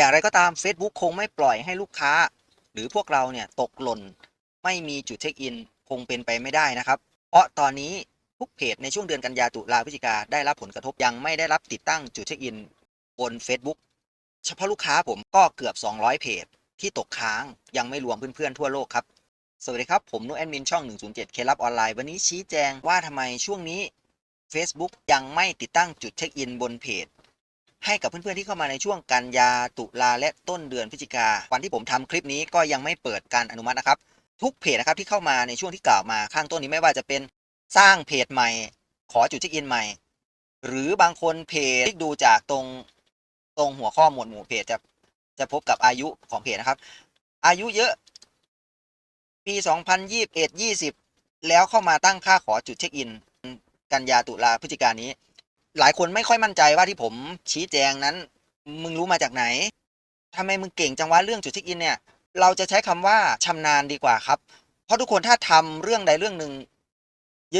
อย่างไรก็ตาม Facebook คงไม่ปล่อยให้ลูกค้า หรือพวกเราเนี่ยตกหล่น ไม่มีจุดเช็คอินคงเป็นไปไม่ได้นะครับ เพราะตอนนี้ทุกเพจในช่วงเดือนกันยาตุลาพฤศจิกาได้รับผลกระทบยังไม่ได้รับติดตั้งจุดเช็คอินบน Facebook เฉพาะลูกค้าผมก็เกือบ 200 เพจ ที่ตกค้างยังไม่รวมเพื่อนๆทั่วโลกครับ สวัสดีครับ ผมนุแอดมินช่อง 107 เคลับออนไลน์ วันนี้ชี้แจงว่าทำไมช่วงนี้ Facebook ยังไม่ติดตั้งจุดเช็คอินบนเพจ ให้กับเพื่อนๆที่เข้ามาในช่วงกันยาตุลาและต้นเดือนพฤศจิกาวันที่ผมทำคลิปนี้ก็ยังไม่เปิดการอนุมัตินะครับ ทุกเพจนะครับที่เข้ามาในช่วงที่กล่าวมาข้างต้นนี้ไม่ว่าจะเป็นสร้างเพจใหม่ ขอจุดเช็คอินใหม่ หรือบางคนเพจที่ดูจากตรงตรงหัวข้อหมวดหมู่เพจจะจะพบกับอายุของเพจนะครับ อายุเยอะ ปี 2021 20 แล้วเข้ามาตั้งค่าขอจุดเช็คอิน กันยาตุลาพฤศจิกานี้ หลายคนไม่ค่อยมั่นใจว่าที่ผมชี้แจงนั้น มึงรู้มาจากไหนทำไมมึงเก่งจังวะเรื่องจุดเช็คอินเนี่ย เราจะใช้คำว่าชำนาญดีกว่าครับ เพราะทุกคนถ้าทำเรื่องใดเรื่องหนึ่ง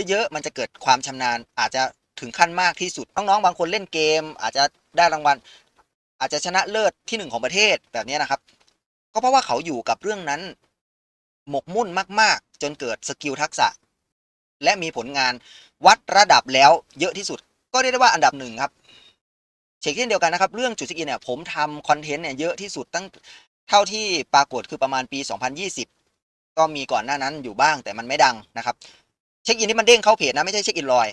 เยอะๆ มันจะเกิดความชำนาญ อาจจะถึงขั้นมากที่สุด น้องๆ บางคนเล่นเกม อาจจะได้รางวัล อาจจะชนะเลิศที่หนึ่งของประเทศแบบนี้นะครับ ก็เพราะว่าเขาอยู่กับเรื่องนั้น หมกมุ่นมาก ๆ จนเกิดสกิลทักษะ และมีผลงานวัดระดับแล้วเยอะที่สุด ก็เรียกได้ว่าอันดับหนึ่งครับเช่นเดียวกันนะครับเรื่องจุดเช็คอินเนี่ยผมทำคอนเทนต์เนี่ยเยอะที่สุดตั้งเท่าที่ปรากฏคือประมาณปี 2020 ก็มีก่อนหน้านั้นอยู่บ้างแต่มันไม่ดังนะครับ เช็คอินที่มันเด้งเข้าเพจนะไม่ใช่เช็คอินลอย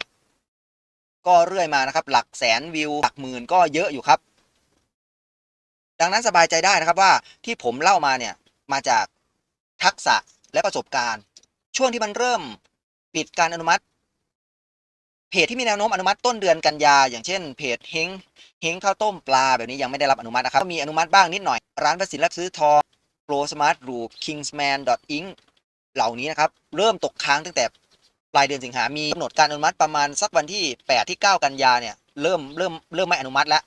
ก็เรื่อยมานะครับ หลักแสนวิวหลักหมื่นก็เยอะอยู่ครับ ดังนั้นสบายใจได้นะครับว่าที่ผมเล่ามาเนี่ยมาจากทักษะและประสบการณ์ ช่วงที่มันเริ่มปิดการอนุมัติ เพจที่มีแนวโน้มอนุมัติต้นเดือนกันยา อย่างเช่นเพจเฮงเฮงข้าวต้มปลาแบบนี้ยังไม่ได้รับอนุมัตินะครับก็มีอนุมัติบ้างนิดหน่อย ร้านประสิทธิ์รับซื้อทองโปรสมาร์ทรูคิงส์แมนดอทอิงเหล่านี้นะครับ เริ่มตกค้างตั้งแต่ปลายเดือนสิงหา มีกำหนดการอนุมัติประมาณสักวันที่ 8 ที่ 9 กันยาเนี่ย เริ่มเริ่มเริ่มไม่อนุมัติแล้ว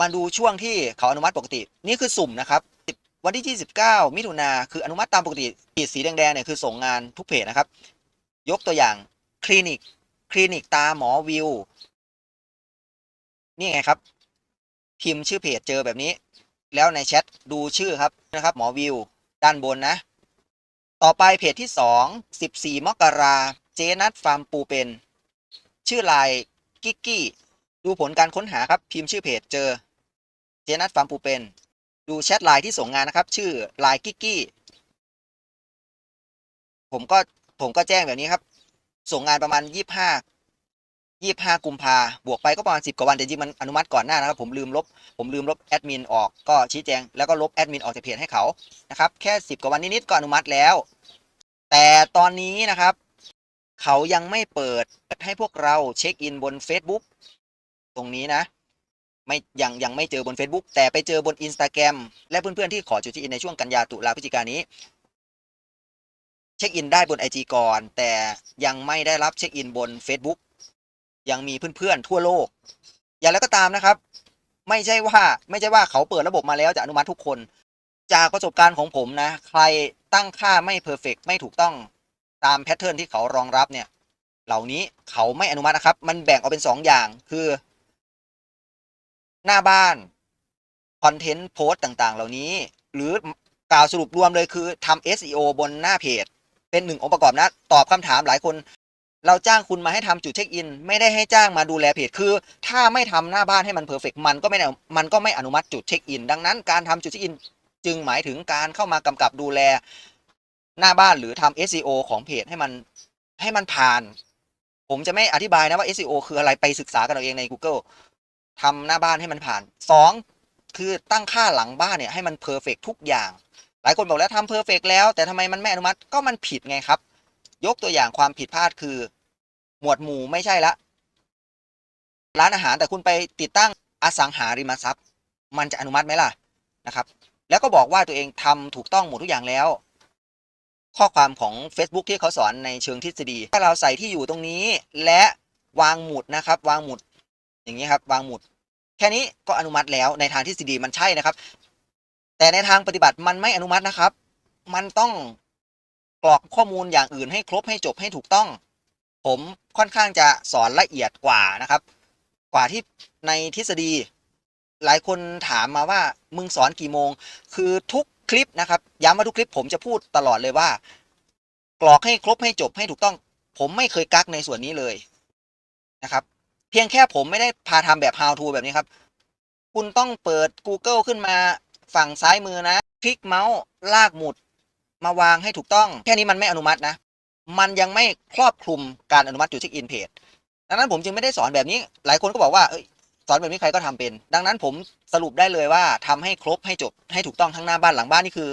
มาดูช่วงที่เขาอนุมัติปกติ นี่คือสุ่มนะครับ วันที่ 29 มิถุนาคืออนุมัติตามปกติขีดสีแดงๆเนี่ยคือส่งงานทุกเพจนะครับ ยกตัวอย่าง คลินิก คลินิกตาหมอวิว นี่ไงครับ พิมพ์ชื่อเพจเจอแบบนี้ แล้วในแชทดูชื่อครับนะครับ หมอวิว ด้านบนนะ ต่อไปเพจที่2 14มกราเจนัทฟาร์มปูเป็น ชื่อไลน์กิกกี้ดูผลการค้นหาครับ พิมพ์ชื่อเพจเจอ เจนัทฟาร์มปูเป็น ดูแชทไลน์ที่ส่งงานนะครับ ชื่อไลน์กิกกี้ผมก็ผมก็แจ้งแบบนี้ครับ ส่งงานประมาณยี่ห้ายี่ห้ากุมภาบวกไปก็ประมาณสิบกว่าวันแต่จริงมันอนุมัติก่อนหน้านะครับผมลืมลบผมลืมลบแอดมินออกก็ชี้แจงแล้วก็ลบแอดมินออกจากเพจให้เขานะครับแค่สิบกว่าวันนิดๆก็อนุมัติแล้ว แต่ตอนนี้นะครับ เขายังไม่เปิดให้พวกเราเช็คอินบน Facebook ตรงนี้นะไม่ยังยังไม่เจอบน Facebook แต่ไปเจอบน Instagram และเพื่อนๆที่ขอจุดเช็คอินในช่วงกันยาตุลาพฤศจิกายนี้ เช็คอินได้บน IG ก่อน แต่ยังไม่ได้รับเช็คอินบน Facebook ยังมีเพื่อนๆทั่วโลก อย่างไรก็ตามนะครับ ไม่ใช่ว่าไม่ใช่ว่าเขาเปิดระบบมาแล้วจะอนุมัติทุกคน จากประสบการณ์ของผมนะ ใครตั้งค่าไม่เพอร์เฟกไม่ถูกต้องตามแพทเทิร์นที่เขารองรับเนี่ย เหล่านี้เขาไม่อนุมัตินะครับ มันแบ่งออกเป็น 2 อย่างคือ หน้าบ้านคอนเทนต์โพสต์ต่างๆ เหล่านี้ หรือกล่าวสรุปรวมเลยคือทำ SEO บนหน้าเพจ เป็นหนึ่งองค์ประกอบนะ ตอบคำถามหลายคน เราจ้างคุณมาให้ทำจุดเช็คอิน ไม่ได้ให้จ้างมาดูแลเพจคือ ถ้าไม่ทำหน้าบ้านให้มันเพอร์เฟกมันก็ไม่ได้มันก็ไม่อนุมัติจุดเช็คอิน ดังนั้นการทำจุดเช็คอิน จึงหมายถึงการเข้ามากำกับดูแลหน้าบ้านหรือทำ SEO ของเพจให้มันให้มันผ่าน ผมจะไม่อธิบายนะว่า SEO คืออะไรไปศึกษากันเอาเองใน Google ทำหน้าบ้านให้มันผ่านสองคือตั้งค่าหลังบ้านเนี่ยให้มันเพอร์เฟกทุกอย่าง หลายคนบอกแล้วทำเพอร์เฟกแล้ว แต่ทำไมมันไม่อนุมัติก็มันผิดไงครับ ยกตัวอย่างความผิดพลาดคือ หมวดหมู่ไม่ใช่ละ ร้านอาหารแต่คุณไปติดตั้งอสังหาริมทรัพย์ มันจะอนุมัติไหมล่ะนะครับ แล้วก็บอกว่าตัวเองทำถูกต้องหมดทุกอย่างแล้ว ข้อความของ Facebook ที่เขาสอนในเชิงทฤษฎีถ้าเราใส่ที่อยู่ตรงนี้ และวางหมุดนะครับ วางหมุด อย่างนี้ครับ วางหมุด แค่นี้ก็อนุมัติแล้วในทางทฤษฎีมันใช่นะครับ แต่ในทางปฏิบัติมันไม่อนุมัตินะครับ มันต้องกรอกข้อมูลอย่างอื่นให้ครบให้จบให้ถูกต้อง ผมค่อนข้างจะสอนละเอียดกว่านะครับ กว่าที่ในทฤษฎี หลายคนถามมาว่ามึงสอนกี่โมง คือทุกคลิปนะครับย้ำว่าทุกคลิปผมจะพูดตลอดเลยว่า กรอกให้ครบให้จบให้ถูกต้อง ผมไม่เคยกักในส่วนนี้เลยนะครับ เพียงแค่ผมไม่ได้พาทำแบบ how to แบบนี้ครับ คุณต้องเปิด Google ขึ้นมา ฝั่งซ้ายมือนะ คลิกเมาส์ลากหมุด มาวางให้ถูกต้อง แค่นี้มันไม่อนุมัตินะ มันยังไม่ครอบคลุมการอนุมัติจุดเช็คอินเพจดังนั้นผมจึงไม่ได้สอนแบบนี้ หลายคนก็บอกว่าอสอนแบบนี้ใครก็ทำเป็น ดังนั้นผมสรุปได้เลยว่าทำให้ครบให้จบให้ถูกต้องทั้งหน้าบ้านหลังบ้านนี่คือ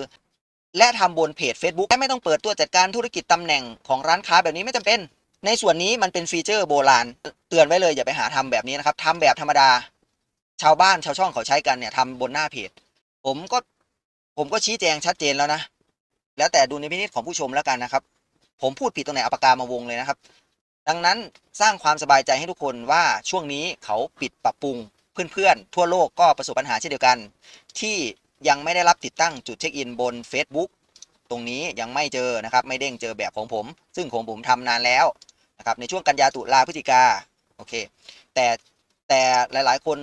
และทำบนเพจ Facebook และไม่ต้องเปิดตัวจัดการธุรกิจตำแหน่งของร้านค้าแบบนี้ไม่จำเป็น ในส่วนนี้มันเป็นฟีเจอร์โบราณ เตือนไว้เลยอย่าไปหาทำแบบนี้นะครับทำแบบธรรมดา ชาวบ้านชาวช่องเขาใช้กันเนี่ยทำบนหน้าเพจ ผมก็ผมก็ชี้แจงชัดเจนแล้วนะ แล้วแต่ดูในพินิจของผู้ชมแล้วกันนะครับ ผมพูดผิดตรงไหนเอาปากกามาวงเลยนะครับ ดังนั้นสร้างความสบายใจให้ทุกคนว่าช่วงนี้เขาปิดปรับปรุงเพื่อนๆ ทั่วโลกก็ประสบปัญหาเช่นเดียวกัน ที่ยังไม่ได้รับติดตั้งจุดเช็คอินบน Facebook ตรงนี้ยังไม่เจอนะครับ ไม่เด้งเจอแบบของผม ซึ่งของผมทำนานแล้วนะครับในช่วงกันยาตุลาพฤศจิกาโอเค แต่แต่หลายๆ คน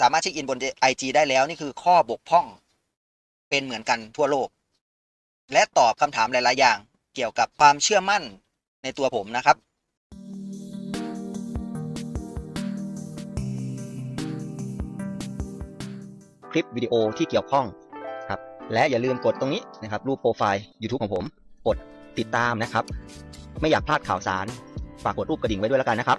สามารถเช็คอินบน IG ได้แล้วนี่คือข้อบกพร่องเป็นเหมือนกันทั่วโลก และตอบคำถามหลาย ๆ อย่างเกี่ยวกับความเชื่อมั่นในตัวผมนะครับ คลิปวิดีโอที่เกี่ยวข้องครับ และอย่าลืมกดตรงนี้นะครับ รูปโปรไฟล์ YouTube ของผม กดติดตามนะครับ ไม่อยากพลาดข่าวสาร ฝากกดรูปกระดิ่งไว้ด้วยแล้วกันนะครับ